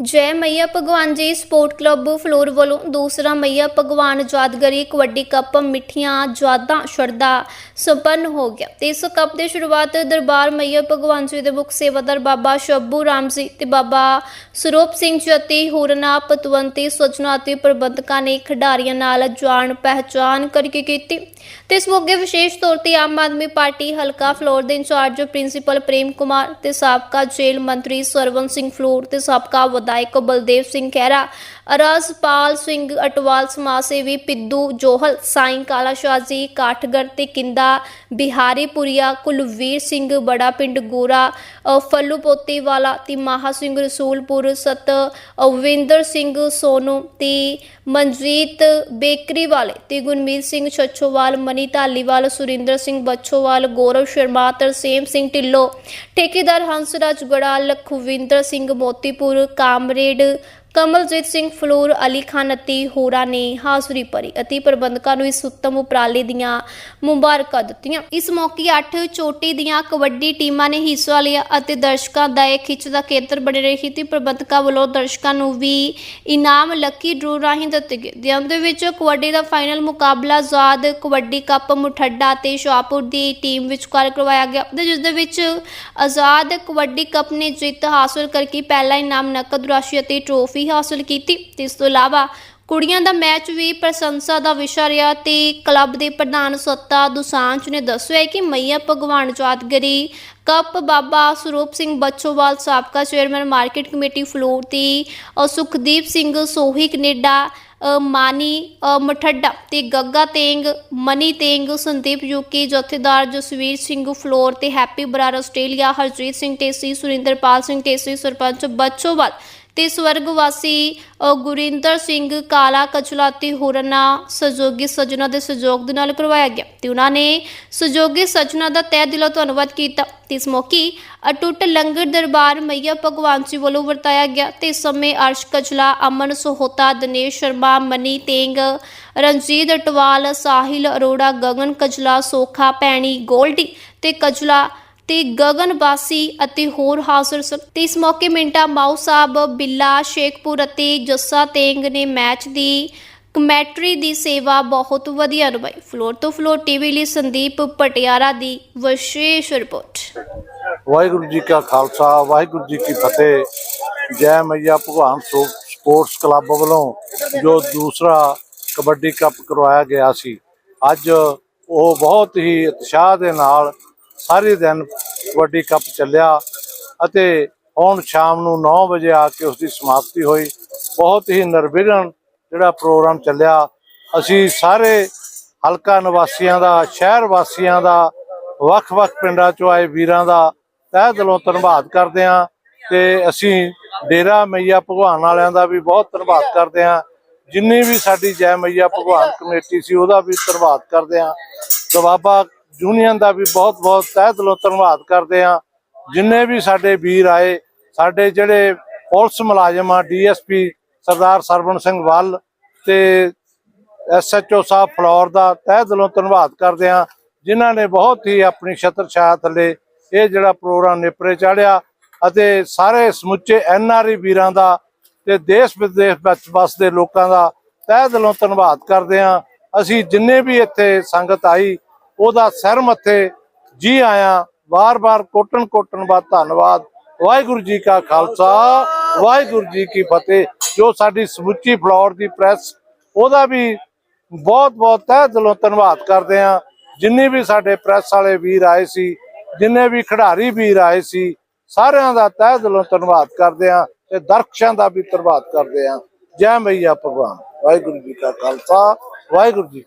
ਜੈ ਮਈਆ ਭਗਵਾਨ ਜੀ ਸਪੋਰਟ ਕਲੱਬ ਫਲੋਰ ਵੱਲੋਂ ਦੂਸਰਾ ਮਈਆ ਭਗਵਾਨ ਯਾਦਗਾਰੀ ਕਬੱਡੀ ਕੱਪ ਮਿੱਠੀਆਂ, ਯਾਦਾਂ ਸ਼ਰਦਾ ਸੰਪੰਨ ਹੋ ਗਿਆ। ਤੇ ਇਸ ਕੱਪ ਦੀ ਸ਼ੁਰੂਆਤ ਦਰਬਾਰ ਮਈਆ ਭਗਵਾਨ ਜੀ ਦੇ ਮੁੱਖ ਸੇਵਾਦਾਰ ਬਾਬਾ ਸ਼ੱਭੂ ਰਾਮ ਜੀ ਤੇ ਬਾਬਾ ਸਰੂਪ ਸਿੰਘ ਜਤੀ ਹੋਰਨਾ ਪਤਵੰਤੀ, ਸਜਣਾ ਅਤੇ ਪ੍ਰਬੰਧਕਾਂ ਨੇ ਖਿਡਾਰੀਆਂ ਨਾਲ ਜਾਣ ਪਹਿਚਾਨ ਕਰਕੇ ਕੀਤੀ। ਤੇ ਇਸ ਮੌਕੇ ਵਿਸ਼ੇਸ਼ ਤੌਰ ਤੇ ਆਮ ਆਦਮੀ ਪਾਰਟੀ ਹਲਕਾ ਫਲੋਰ ਦੇ ਇੰਚਾਰਜ ਪ੍ਰਿੰਸੀਪਲ ਪ੍ਰੇਮ ਕੁਮਾਰ ਤੇ ਸਾਬਕਾ ਜੇਲ੍ਹ ਮੰਤਰੀ ਸਰਵਨ ਸਿੰਘ ਫਲੋਰ ਤੇ ਸਾਬਕਾ ਵਿਧਾਇਕ ਬਲਦੇਵ ਸਿੰਘ ਖਹਿਰਾ ਅਰਸਪਾਲ ਸਿੰਘ ਅਟਵਾਲ ਸਮਾਜ ਸੇਵੀ ਪਿੱਦੂ ਜੋਹਲ, ਸਾਈਂ ਕਾਲਾ ਸ਼ਾਜੀ ਕਾਠਗੜ ਤੇ ਕਿੰਦਾ ਬਿਹਾਰੀ ਪੁਰੀਆ ਕੁਲਵੀਰ ਸਿੰਘ ਬੜਾ ਪਿੰਡ ਗੋਰਾ ਫੱਲੂ ਪੋਤੀ ਵਾਲਾ ਤੇ ਮਹਾ ਸਿੰਘ ਰਸੂਲਪੁਰ, ਸਤ, ਅਵਿੰਦਰ ਸਿੰਘ ਸੋਨੂ ਤੇ ਮਨਜੀਤ ਬੇਕਰੀ ਵਾਲੇ ਤੇ ਗੁਰਮੀਤ ਸਿੰਘ ਛੱਛੋਵਾਲ, ਮਨੀ ਢਾਲੀਵਾਲ ਸੁਰਿੰਦਰ ਸਿੰਘ ਬੱਛੋਵਾਲ, ਗੌਰਵ ਸ਼ਰਮਾ, ਤਰਸੇਮ ਸਿੰਘ ਢਿੱਲੋਂ, ਠੇਕੇਦਾਰ ਹੰਸਰਾਜ ਗੜਾ ਲਖਵਿੰਦਰ ਸਿੰਘ ਮੋਤੀਪੁਰ, ਕਾਮਰੇਡ ਕਮਲਜੀਤ ਸਿੰਘ ਫਲੋਰ, ਅਲੀ ਖਾਨ ਅਤੇ ਹੋਰਾਂ ਨੇ ਹਾਜ਼ਰੀ ਭਰੀ ਅਤੇ ਪ੍ਰਬੰਧਕਾਂ ਨੂੰ ਇਸ ਉੱਤਮ ਉਪਰਾਲੇ ਦੀਆਂ ਮੁਬਾਰਕਾਂ ਦਿੱਤੀਆਂ। ਇਸ ਮੌਕੇ 8 ਚੋਟੀ ਦੀਆਂ ਕਬੱਡੀ ਟੀਮਾਂ ਨੇ ਹਿੱਸਾ ਲਿਆ ਅਤੇ ਦਰਸ਼ਕਾਂ ਦਾ ਇਹ ਖਿੱਚ ਦਾ ਕੇਂਦਰ ਬਣੇ ਰਹੀ ਤੇ ਪ੍ਰਬੰਧਕਾਂ ਵੱਲੋਂ ਦਰਸ਼ਕਾਂ ਨੂੰ ਵੀ ਇਨਾਮ ਲੱਕੀ ਡਰੂ ਰਾਹੀਂ ਦਿੱਤੇ ਗਏ। ਜਿਸ ਦੇ ਵਿੱਚ ਕਬੱਡੀ ਦਾ ਫਾਈਨਲ ਮੁਕਾਬਲਾ ਆਜ਼ਾਦ ਕਬੱਡੀ ਕੱਪ ਮੁਠੱਡਾ ਤੇ ਸ਼ਾਹਪੁਰ ਦੀ ਟੀਮ ਵਿਚਕਾਰ ਕਰਵਾਇਆ ਗਿਆ ਤੇ ਜਿਸ ਦੇ ਵਿੱਚ ਆਜ਼ਾਦ ਕਬੱਡੀ ਕੱਪ ਨੇ ਜਿੱਤ ਹਾਸਲ ਕਰਕੇ ਪਹਿਲਾ ਇਨਾਮ, ਨਕਦ ਰਾਸ਼ੀ ਅਤੇ ਟਰੋਫੀ ਹਾਸਲ ਕੀਤੀ। ਤੇ ਇਸ ਤੋਂ ਇਲਾਵਾ ਕੁੜੀਆਂ ਦਾ ਮੈਚ ਵੀ ਪ੍ਰਸ਼ੰਸਾ ਦਾ ਵਿਸ਼ਾ ਰਿਹਾ ਤੇ ਕਲੱਬ ਦੇ ਪ੍ਰਧਾਨ ਸੱਤਾ ਦੁਸਾਂਝ ਨੇ ਦੱਸਿਆ ਕਿ ਮਈਆ ਭਗਵਾਨ ਯਾਦਗਰੀ ਕੱਪ ਬਾਬਾ ਸਰੂਪ ਸਿੰਘ ਬੱਚੋਵਾਲ ਸਾਬਕਾ ਚੇਅਰਮੈਨ ਮਾਰਕੀਟ ਕਮੇਟੀ ਫਲੋਰ ਤੇ ਸੁਖਦੀਪ ਸਿੰਘ ਸੋਹੀ ਕੈਨੇਡਾ ਮਾਨੀ ਮਠੱਡਾ ਤੇ ਗੱਗਾ ਤੇਂਗ, ਮਨੀ ਤੇਂਗ, ਸੰਦੀਪ ਯੂਕੇ, ਜਥੇਦਾਰ ਜਸਵੀਰ ਸਿੰਘ ਫਲੋਰ ਤੇ ਹੈਪੀ ਬਰਾਰ ਆਸਟ੍ਰੇਲੀਆ, ਹਰਜੀਤ ਸਿੰਘ ਟੇਸੀ ਸੁਰਿੰਦਰਪਾਲ ਸਿੰਘ ਟੇਸੀ ਸਰਪੰਚ ਬੱਚੋਵਾਲ ਤੇ ਸਵਰਗ ਵਾਸੀ ਗੁਰਿੰਦਰ ਸਿੰਘ ਕਾਲਾ ਕਚਲਾ ਤੇ ਹੋਰਨਾ ਸਹਿਯੋਗੀ ਸੱਜਣਾ ਦੇ ਸਹਿਯੋਗ ਦੇ ਨਾਲ ਕਰਵਾਇਆ ਗਿਆ ਤੇ ਉਹਨਾਂ ਨੇ ਸਹਿਯੋਗੀ ਸੱਜਣਾ ਦਾ ਤਹਿ ਦਿਲੋਂ ਧੰਨਵਾਦ ਕੀਤਾ। ਤੇ ਇਸ ਮੌਕੇ ਅਟੁੱਟ ਲੰਗਰ ਦਰਬਾਰ ਮਈਆ ਭਗਵਾਨ ਜੀ ਵੱਲੋਂ ਵਰਤਾਇਆ ਗਿਆ ਤੇ ਇਸ ਸਮੇਂ ਅਰਸ਼ ਕਚਲਾ ਅਮਨ ਸੋਹਤਾ, ਦਿਨੇਸ਼ ਸ਼ਰਮਾ, ਮਨੀ ਤੇਂਗ, ਰਣਜੀਤ ਅਟਵਾਲ, ਸਾਹਿਲ ਅਰੋੜਾ, ਗਗਨ ਕਜਲਾ, ਸੋਖਾ, ਪੈਣੀ, ਗੋਲਡੀ ਤੇ ਕਚਲਾ ਤੇ ਗਗਨ ਬਾਸੀ ਅਤੇ ਹੋਰ ਹਾਜ਼ਰ ਸਨ। ਤੇ ਇਸ ਮੌਕੇ ਮਿੰਟਾ ਮਾਊ ਸਾਹਿਬ, ਬਿੱਲਾ, ਸ਼ੇਖਪੁਰ ਅਤੇ ਜੱਸਾ ਤੇਂਗ ਨੇ ਮੈਚ ਦੀ ਕਮੈਟਰੀ ਦੀ ਸੇਵਾ ਬਹੁਤ ਵਧੀਆ ਨਿਭਾਈ। ਫਲੋਰ ਤੋਂ ਫਲੋਰ ਟੀਵੀ ਲਈ ਸੰਦੀਪ ਪਟਿਆਰਾ ਦੀ ਵਿਸ਼ੇਸ਼ ਰਿਪੋਰਟ। ਵਾਹਿਗੁਰੂ ਜੀ ਕਾ ਖਾਲਸਾ, ਵਾਹਿਗੁਰੂ ਜੀ ਕੀ ਫਤਿਹ। ਜੈ ਮਈਆ ਭਗਵਾਨ ਸੋ- ਸਪੋਰਟਸ ਕਲੱਬ ਵੱਲੋਂ ਜੋ ਦੂਸਰਾ ਕਬੱਡੀ ਕੱਪ ਕਰਵਾਇਆ ਗਿਆ ਸੀ। ਅੱਜ ਉਹ ਬਹੁਤ ਹੀ ਉਤਸ਼ਾਹ ਦੇ ਨਾਲ ਸਾਰੇ ਦਿਨ ਕਬੱਡੀ ਕੱਪ ਚੱਲਿਆ ਅਤੇ ਹੁਣ ਸ਼ਾਮ ਨੂੰ 9 ਵਜੇ ਆ ਕੇ ਉਸ ਦੀ ਸਮਾਪਤੀ ਹੋਈ। ਬਹੁਤ ਹੀ ਨਿਰਵਿਘਨ ਜਿਹੜਾ ਪ੍ਰੋਗਰਾਮ ਚੱਲਿਆ। ਅਸੀਂ ਸਾਰੇ ਹਲਕਾ ਨਿਵਾਸੀਆਂ ਦਾ, ਸ਼ਹਿਰ ਵਾਸੀਆਂ ਦਾ, ਵੱਖ-ਵੱਖ ਪਿੰਡਾਂ ਚੋਂ ਆਏ ਵੀਰਾਂ ਦਾ ਤਹਿ ਦਿਲੋਂ ਧੰਨਵਾਦ ਕਰਦੇ ਹਾਂ ਤੇ ਅਸੀਂ ਡੇਰਾ ਮਈਆ ਭਗਵਾਨ ਵਾਲਿਆਂ ਦਾ ਵੀ ਬਹੁਤ ਧੰਨਵਾਦ ਕਰਦੇ ਹਾਂ। ਜਿੰਨੀ ਵੀ ਸਾਡੀ ਜੈ ਮਈਆ ਭਗਵਾਨ ਕਮੇਟੀ ਸੀ ਉਹਦਾ ਵੀ ਧੰਨਵਾਦ ਕਰਦੇ ਹਾਂ। ਦਵਾਬਾ ਯੂਨੀਅਨ ਦਾ ਵੀ ਬਹੁਤ-ਬਹੁਤ ਤਹਿ ਦਿਲੋਂ ਧੰਨਵਾਦ ਕਰਦੇ ਹਾਂ। ਜਿੰਨੇ ਵੀ ਸਾਡੇ ਵੀਰ ਆਏ, ਸਾਡੇ ਜਿਹੜੇ ਪੁਲਿਸ ਮੁਲਾਜ਼ਮ ਆ, ਡੀਐਸਪੀ ਸਰਦਾਰ ਸਰਵਣ ਸਿੰਘ ਵੱਲ ਤੇ ਐਸਐਚਓ ਸਾਹਿਬ ਫਲੋਰ ਦਾ ਤਹਿ ਦਿਲੋਂ ਧੰਨਵਾਦ ਕਰਦੇ ਹਾਂ, ਜਿਨ੍ਹਾਂ ਨੇ ਬਹੁਤ ਹੀ ਆਪਣੀ ਛਤਰ ਛਾਇਆ ਥੱਲੇ ਇਹ ਜਿਹੜਾ ਪ੍ਰੋਗਰਾਮ ਨੇਪਰੇ ਚਾੜਿਆ ਅਤੇ ਸਾਰੇ ਸਮੁੱਚੇ ਐਨਆਰਈ ਵੀਰਾਂ ਦਾ ਤੇ ਦੇਸ਼ ਵਿਦੇਸ਼ ਵਿੱਚ ਵਸਦੇ ਲੋਕਾਂ ਦਾ ਤਹਿ ਦਿਲੋਂ ਧੰਨਵਾਦ ਕਰਦੇ ਹਾਂ। ਅਸੀਂ ਜਿੰਨੇ ਵੀ ਇੱਥੇ ਸੰਗਤ ਆਈ ਉਹਦਾ ਸਿਰ ਮੱਥੇ ਜੀ ਆਇਆ। ਵਾਰ-ਵਾਰ ਕੋਟਨ ਕੋਟਨ ਬਾਤ ਧੰਨਵਾਦ। ਵਾਹਿਗੁਰੂ ਜੀ ਕਾ ਖਾਲਸਾ, ਵਾਹਿਗੁਰੂ ਜੀ ਕੀ ਫਤਿਹ। ਜੋ ਸਾਡੀ ਸਮੁੱਚੀ ਫਲੋਰ ਦੀ ਪ੍ਰੈਸ, ਉਹਦਾ ਵੀ ਬਹੁਤ ਬਹੁਤ ਤਹਿ ਦਿਲੋਂ ਧੰਨਵਾਦ ਕਰਦੇ ਹਾਂ। ਜਿੰਨੇ ਵੀ ਸਾਡੇ ਪ੍ਰੈਸ ਵਾਲੇ ਵੀਰ ਆਏ ਸੀ, ਜਿੰਨੇ ਵੀ ਖਿਡਾਰੀ ਵੀਰ ਆਏ ਸੀ, ਸਾਰਿਆਂ ਦਾ ਤਹਿ ਦਿਲੋਂ ਧੰਨਵਾਦ ਕਰਦੇ ਹਾਂ ਤੇ ਦਰਸ਼ਕਾਂ ਦਾ ਵੀ ਧੰਨਵਾਦ ਕਰਦੇ ਹਾਂ। ਜੈ ਮਈਆ ਭਗਵਾਨ। ਵਾਹਿਗੁਰੂ ਜੀ ਕਾ ਖਾਲਸਾ, ਵਾਹਿਗੁਰੂ ਜੀ